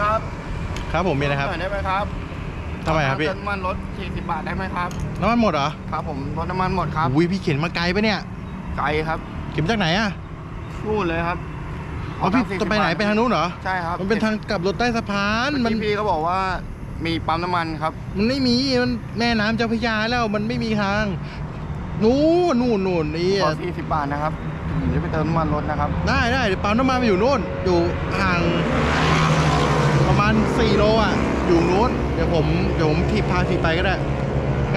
ครับครับผมมีนะครับหน่อยได้ไหมครับทำไมครับพี่เติมน้ำมันรถ40บาทได้ไหมครับน้ำมันหมดเหรอครับผมรถน้ำมันหมดครับอุ้ยพี่เข็นมาไกลปะเนี่ยไกลครับเข็นมาจากไหนอะนู่นเลยครับอ๋อพี่40จะไปไหนบทไปทางนู้นเหรอใช่ครับมันเป็นทางกลับรถใต้สะพานเมื่มัอนกี้พี่เขาบอกว่ามีปั๊มน้ำมันครับ มันไม่มีมันแม่น้ำเจ้าพระยาแล้วมันไม่มีทางนู่นนู่นนู่นนี่ขอ40บาทนะครับผมจะไปเติมน้ำมันรถนะครับ ได้ได้เดี๋ยวปั๊มน้ำมันมาอยู่นู่นอยู่ห่างประ มาณ 4 โลอะ อยู่นู้นเดี๋ยวผมเดี๋ยวผมถีบพาถีบไปก็ได้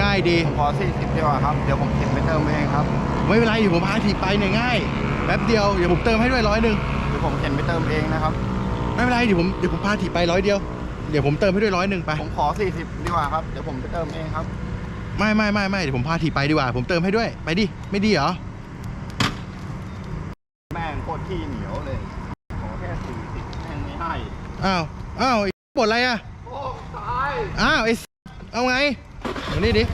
ง่ายดีผมขอ40ดีกว่าครับ เดี๋ยวผมเข็นไปเติมเองครับ ไม่เป็นไรเดี๋ยวผมพาถีบไปเนี่ยง่ายแป๊บเดียวเดี๋ยวผมเติมให้ด้วยร้อยหนึ่งเดี๋ยวผมเข็นไปเติมเองนะครับ ไม่เป็นไรเดี๋ยวผมเดี๋ยวผมพาถีบไปร้อยเดียวเดี๋ยวผมเติมให้ด้วยร้อยหนึ่งไป ผมขอ40ดีกว่าครับ เดี๋ยวผมไปเติมเองครับ ไม่ไม่ไม่ไม่เดี๋ยวผมพาถีบไปดีกว่า ผมเติมให้ด้วยไปดิไม่ดีเหรอแม่งโคตรขี้เหนียวเลย ขอแค่40แม่งไม่ให้อ้าวอ้าวไอ้ บ่นอะไรอะโอ้ตายอ้าวไอ้เอาไงมานี่ดิ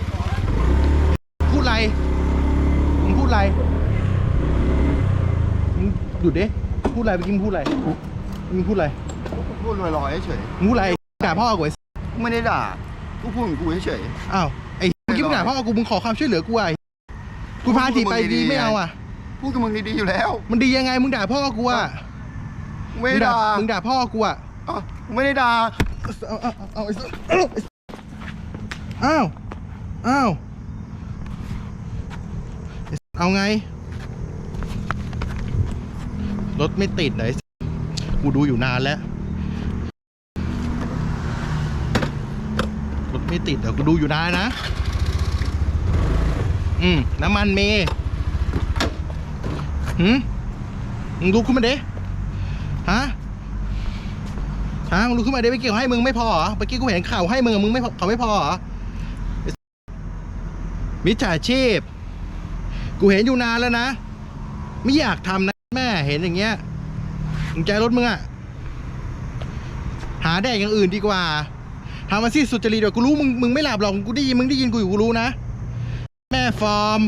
พูดอะไร มึงพูดอะไร มึงหยุดดิ พูดอะไรเมื่อกี้มึงพูดอะไร มึงพูดอะไรพูดลอยๆเฉยมึงพูดอะไรด่าพ่อกูไอ้ๆไม่ได้ด่ากูพูดของกูเฉย อ้าวไอ้เมื่อกี้มึงด่าพ่อกูมึงขอความช่วยเหลือกูอะไอ้กูพาถีบไปดีไม่เอาอะ ๆพูดกับมึงดีๆอยู่แล้วมันดียังไงมึงด่าพ่อกูอะไม่ได้ด่ามึงด่าพ่อกูอะอ้าวไม่ได้ด่า เอาเอาเอาไอ้สัสอ้าว อ้าว เอาไง รถไม่ติดไหนกูดูอยู่นานแล้ว รถไม่ติดเดี๋ยวกูดูอยู่นานนะ อืม น้ำมันเมหืมมึงลุกขึ้นมาเด้ฮะ ฮะมึงลุกขึ้นมาได้ไปเกี่ยวให้มึงไม่พอเหรอเมื่อกี้กูเห็นข่าวให้มึงมึงไม่เขาไม่พอเหรอมิจฉาชีพ กูเห็นอยู่นานแล้วนะ ไม่อยากทำนะแม่เห็นอย่างเงี้ยมึงใจรถมึงอะหาแดกอย่างอื่นดีกว่าทำมาสิสุจริตเดี๋ยวกูรู้มึงมึงไม่หลับหรอกกูได้ยินมึงได้ยินกูอยู่กูรู้นะ แม่ฟอร์ม